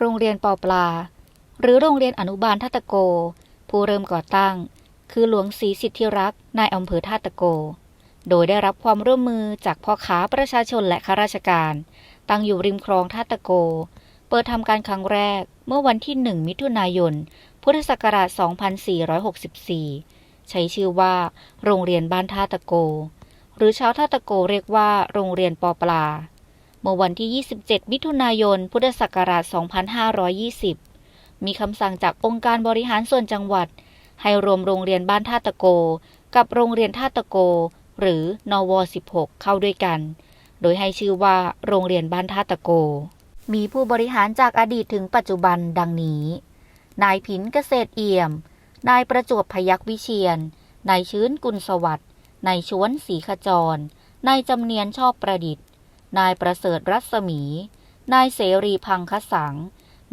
โรงเรียนปอปลา หรือโรงเรียนอนุบาลทัตตะโก ผู้เริ่มก่อตั้ง คือหลวงศรีสิทธิรักษ์นายอำเภอท่าตะโก โดยได้รับความร่วมมือจากพ่อค้าประชาชนและข้าราชการ ตั้งอยู่ริมคลองท่าตะโก เปิดทำการครั้งแรกเมื่อวันที่ 1 มิถุนายน พุทธศักราช 2464 ใช้ชื่อว่า โรงเรียนบ้านท่าตะโก หรือชาวท่าตะโกเรียกว่า โรงเรียนปอปลา มื่อวันที่ 27 มิถุนายน พุทธศักราช 2520 มีคำสั่งจากองค์การบริหารส่วนจังหวัด ให้รวมโรงเรียนบ้านท่าตะโก กับโรงเรียนท่าตะโก หรือนว 16 เข้าด้วยกัน โดยให้ชื่อว่าโรงเรียนบ้านท่าตะโก มีผู้บริหารจากอดีตถึงปัจจุบันดังนี้ นายผินเกษตรเอี่ยม นายประจวบพยักวิเชียน นายชื้นกุลสวัสดิ์นายชวนศรีขจร นายจำเนียนชอบประดิษฐ นายประเสริฐรัศมี นายเสรีพังคสัง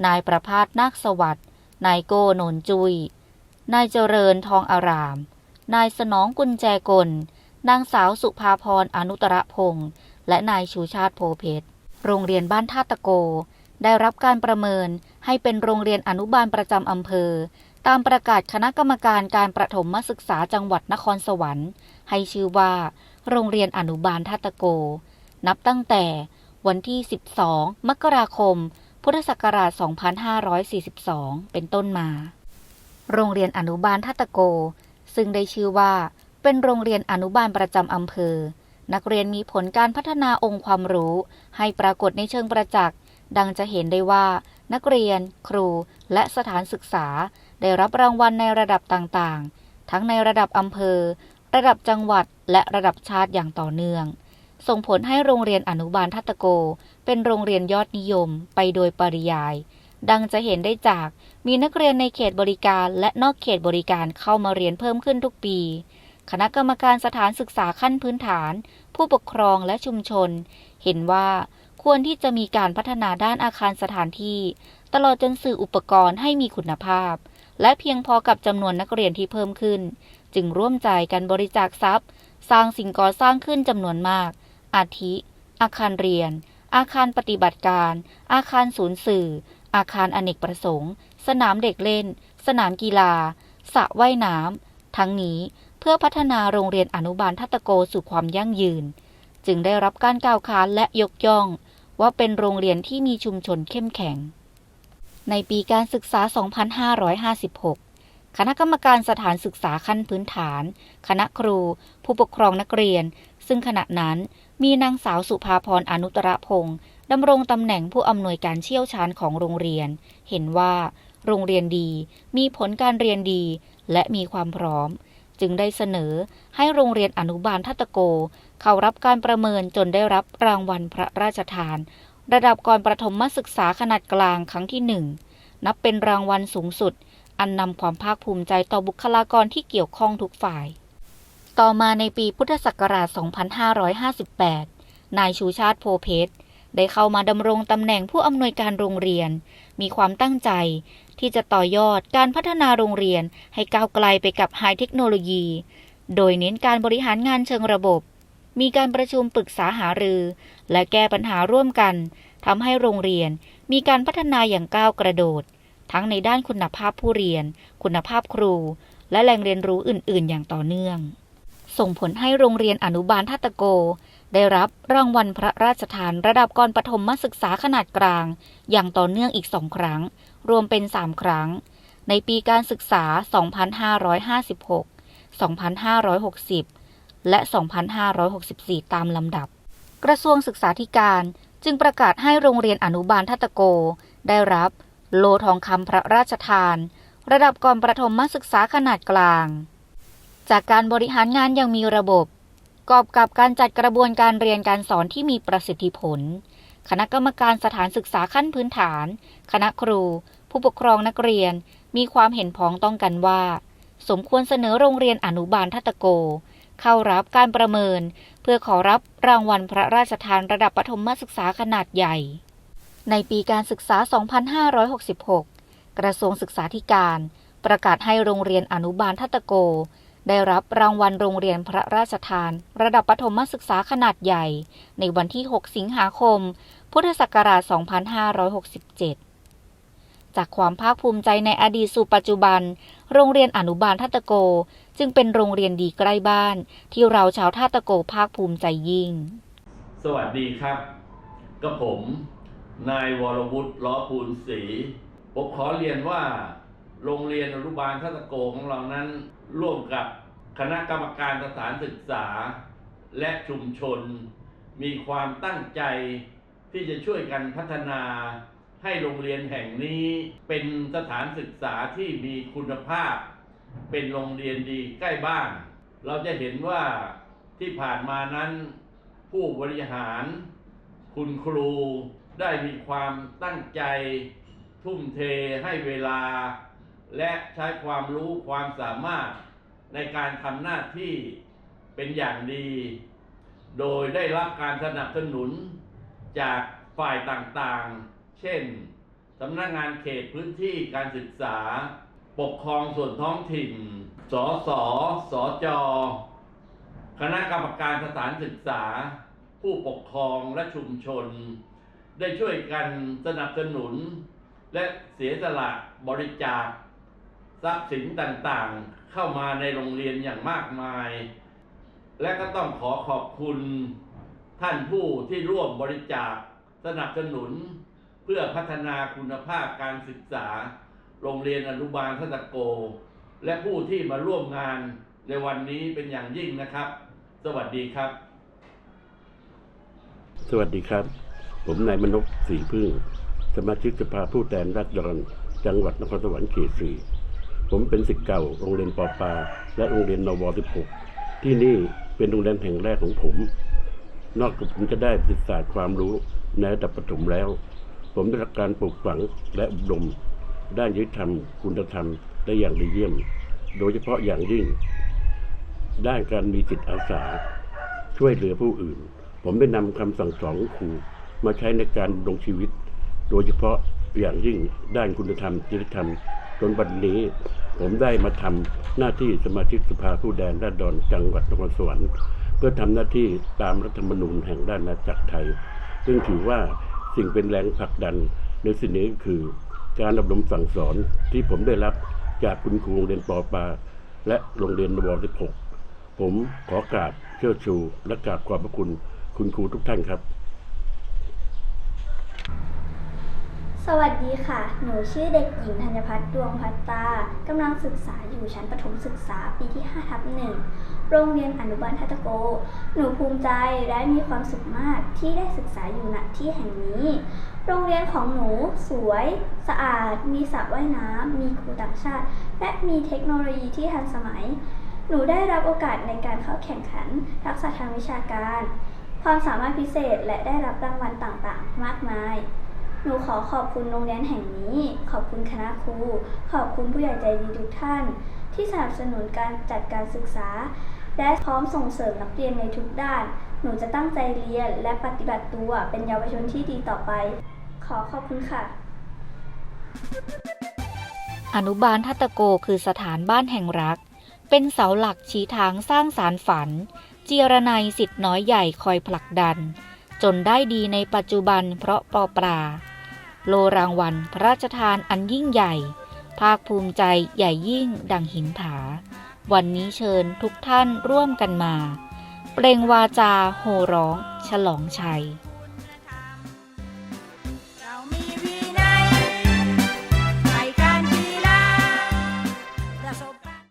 นายประพาสนาคสวัสด์นายโกโนนจุย นายเจริญทองอาราม นายสนองกุญแจกล นางสาวสุภาพรอนุตรพงษ์และนายชูชาติโพเพชร โรงเรียนบ้านท่าตะโก ได้รับการประเมินให้เป็นโรงเรียนอนุบาลประจำอำเภอ ตามประกาศคณะกรรมการการประถมศึกษาจังหวัดนครสวรรค์ ให้ชื่อว่า โรงเรียนอนุบาลท่าตะโก นับตั้งแต่วันที่ 12 มกราคม พุทธศักราช 2542 เป็นต้นมา โรงเรียนอนุบาลท่าตะโก ซึ่งได้ชื่อว่า เป็นโรงเรียนอนุบาลประจำอำเภอ นักเรียนมีผลการพัฒนาองค์ความรู้ ให้ปรากฏในเชิงประจักษ์ ดังจะเห็นได้ว่า นักเรียน ครู และสถานศึกษา ได้รับรางวัลในระดับต่างๆ ทั้งในระดับอำเภอ ระดับจังหวัด และระดับชาติอย่างต่อเนื่อง ส่งผลให้โรงเรียนอนุบาลทัตโก เป็นโรงเรียนยอดนิยมไปโดยปริยาย ดังจะเห็นได้จากมีนักเรียนในเขตบริการและนอกเขตบริการเข้ามาเรียนเพิ่มขึ้นทุกปี คณะกรรมการสถานศึกษาขั้นพื้นฐาน ผู้ปกครองและชุมชน เห็นว่าควรที่จะมีการพัฒนาด้านอาคารสถานที่ ตลอดจนสื่ออุปกรณ์ให้มีคุณภาพ และเพียงพอกับจำนวนนักเรียนที่เพิ่มขึ้น จึงร่วมใจกันบริจาคทรัพย์ สร้างสิ่งก่อสร้างขึ้นจำนวนมาก อาทิ อาคารเรียน อาคารปฏิบัติการ อาคารศูนย์สื่อ อาคารอเนกประสงค์ สนามเด็กเล่น สนามกีฬาสระว่ายน้ำ ทั้งนี้เพื่อพัฒนาโรงเรียนอนุบาลทัตโกสู่ความยั่งยืน จึงได้รับการกล่าวขานและยกย่อง ว่าเป็นโรงเรียนที่มีชุมชนเข้มแข็ง ในปีการศึกษา 2556คณะกรรมการสถานศึกษาขั้นพื้นฐาน คณะครู ผู้ปกครองนักเรียน ซึ่งขณะนั้น มีนางสาวสุภาพรอนุตรพงศ์ดำรงตำแหน่งผู้อำนวยการเชี่ยวชาญของโรงเรียน เห็นว่า โรงเรียนดี มีผลการเรียนดี และมีความพร้อม จึงได้เสนอให้โรงเรียนอนุบาลทัตโก เข้ารับการประเมินจนได้รับรางวัลพระราชทาน ระดับก่อนประถมศึกษาขนาดกลางครั้งที่หนึ่งนับเป็นรางวัลสูงสุด อันนำความภาคภูมิใจต่อบุคลากรที่เกี่ยวข้องทุกฝ่าย ต่อมาในปีพุทธศักราช 2558 นายชูชาติโพเพชรได้เข้ามาดำรงตำแหน่งผู้อำนวยการโรงเรียน มีความตั้งใจที่จะต่อยอดการพัฒนาโรงเรียนให้ก้าวไกลไปกับไฮเทคโนโลยี โดยเน้นการบริหารงานเชิงระบบ มีการประชุมปรึกษาหารือ และแก้ปัญหาร่วมกันทำให้โรงเรียนมีการพัฒนาอย่างก้าวกระโดด ทั้งในด้านคุณภาพผู้เรียน คุณภาพครู และแหล่งเรียนรู้อื่น ๆ อย่างต่อเนื่อง ส่งผลให้โรงเรียนอนุบาลทัตตะโก ได้รับรางวัลพระราชทานระดับก่อนปฐมศึกษาขนาดกลาง อย่างต่อเนื่องอีกสองครั้ง รวมเป็น3ครั้ง ในปีการศึกษา 2556 2560 และ 2564 ตามลำดับ กระทรวงศึกษาธิการจึงประกาศให้โรงเรียนอนุบาลทัตโก ได้รับ โลทองคำพระราชทาน ระดับก่อนประถมศึกษาขนาดกลาง จากการบริหารงานอย่างมีระบบ กอบกับการจัดกระบวนการเรียนการสอนที่มีประสิทธิผล คณะกรรมการสถานศึกษาขั้นพื้นฐาน คณะครู ผู้ปกครองนักเรียน มีความเห็นพ้องต้องกันว่า สมควรเสนอโรงเรียนอนุบาลทัตโก เข้ารับการประเมิน เพื่อขอรับรางวัลพระราชทานระดับประถมศึกษาขนาดใหญ่ ในปีการศึกษา 2566 กระทรวงศึกษาธิการ ประกาศให้โรงเรียนอนุบาลทัตโก ได้รับรางวัลโรงเรียนพระราชทาน ระดับประถมศึกษาขนาดใหญ่ ในวันที่ 6 สิงหาคม พุทธศักราช 2567 จากความภาคภูมิใจในอดีตสู่ปัจจุบัน โรงเรียนอนุบาลทัตตะโก จึงเป็นโรงเรียนดีใกล้บ้าน ที่เราชาวทัตตะโกภาคภูมิใจยิ่ง สวัสดีครับก็ผม นายวรวุฒิล้อภูลศรีผมขอเรียนว่า โรงเรียนอนุบาลทัตโกของเรานั้น ร่วมกับคณะกรรมการสถานศึกษา และชุมชน มีความตั้งใจที่จะช่วยกันพัฒนาให้โรงเรียนแห่งนี้เป็นสถานศึกษาที่มีคุณภาพ เป็นโรงเรียนดีใกล้บ้าน เราจะเห็นว่าที่ผ่านมานั้น ผู้บริหาร คุณครูได้มีความตั้งใจ ทุ่มเทให้เวลา และใช้ความรู้ความสามารถในการทำหน้าที่เป็นอย่างดี โดยได้รับการสนับสนุนจากฝ่ายต่างๆ เช่นสำนักงานเขตพื้นที่การศึกษา ปกครองส่วนท้องถิ่น สส สจ คณะกรรมการสถานศึกษา ผู้ปกครองและชุมชน ได้ช่วยกันสนับสนุน และเสียสละบริจาค ทรัพย์สินต่างๆ เข้ามาในโรงเรียนอย่างมากมาย และก็ต้องขอขอบคุณท่านผู้ที่ร่วมบริจาคสนับสนุน เพื่อพัฒนาคุณภาพการศึกษา โรงเรียนอนุบาลทัตโก และผู้ที่มาร่วมงานในวันนี้เป็นอย่างยิ่งนะครับ สวัสดีครับ สวัสดีครับ ผมนายมนพศรีพึ่ง สมาชิกสภาผู้แทนราษฎรจังหวัดนครสวรรค์เขตสี่ ผมเป็นศิษย์เก่าโรงเรียนปอปา และโรงเรียนนว16 ที่นี่เป็นโรงเรียนแห่งแรกของผม นอกจากผมจะได้ศึกษาความรู้ในระดับประถมแล้ว ผมได้รับการปลูกฝังและอบรม ด้านยุติธรรม คุณธรรมได้อย่างดีเยี่ยม โดยเฉพาะอย่างยิ่ง ด้านการมีจิตอาสา ช่วยเหลือผู้อื่น ผมได้นำคำสั่งสอนของครูมาใช้ในการดำรงชีวิต โดยเฉพาะอย่างยิ่งด้านคุณธรรมจริยธรรม จนวันนี้ ผมได้มาทำหน้าที่สมาชิกสภาผู้แทนราษฎรจังหวัดนครสวรรค์เพื่อทำหน้าที่ตามรัฐธรรมนูญแห่งด้านอาจักรไทย ซึ่งถือว่าสิ่งเป็นแรงผลักดันในสิ่งนี้คือ การอบรมสั่งสอนที่ผมได้รับจากคุณครูโรงเรียนปอปา และโรงเรียนนว16ผมขอกราบเชิดชูและกราบขอบพระคุณคุณครูทุกท่านครับ สวัสดีค่ะ หนูชื่อเด็กหญิงธัญพัฒน์ดวงพัตตากำลังศึกษาอยู่ชั้นประถมศึกษาปีที่5ทับหนึ่งโรงเรียนอนุบาลทัตโก หนูภูมิใจและมีความสุขมากที่ได้ศึกษาอยู่ณที่แห่งนี้ โรงเรียนของหนูสวย สะอาด มีสระว่ายน้ำ มีครูต่างชาติ และมีเทคโนโลยีที่ทันสมัย หนูได้รับโอกาสในการเข้าแข่งขัน ทักษะทางวิชาการ ความสามารถพิเศษและได้รับรางวัลต่างๆ มากมาย หนูขอขอบคุณโรงเรียนแห่งนี้ ขอบคุณคณะครู ขอบคุณผู้ใหญ่ใจดีทุกท่าน ที่สนับสนุนการจัดการศึกษา และพร้อมส่งเสริมนักเรียนในทุกด้าน หนูจะตั้งใจเรียนและปฏิบัติตัวเป็นเยาวชนที่ดีต่อไป ขอขอบคุณค่ะ อนุบาลทัตโกคือสถานบ้านแห่งรัก เป็นเสาหลักชี้ทางสร้างสารฝัน เจียรนัยสิทธิ์น้อยใหญ่คอยผลักดันจนได้ดีในปัจจุบันเพราะปอปลา โลรางวัลพระราชทานอันยิ่งใหญ่ ภาคภูมิใจใหญ่ยิ่งดังหินผา วันนี้เชิญทุกท่านร่วมกันมา เปล่งวาจาโห่ร้อง ฉลองชัย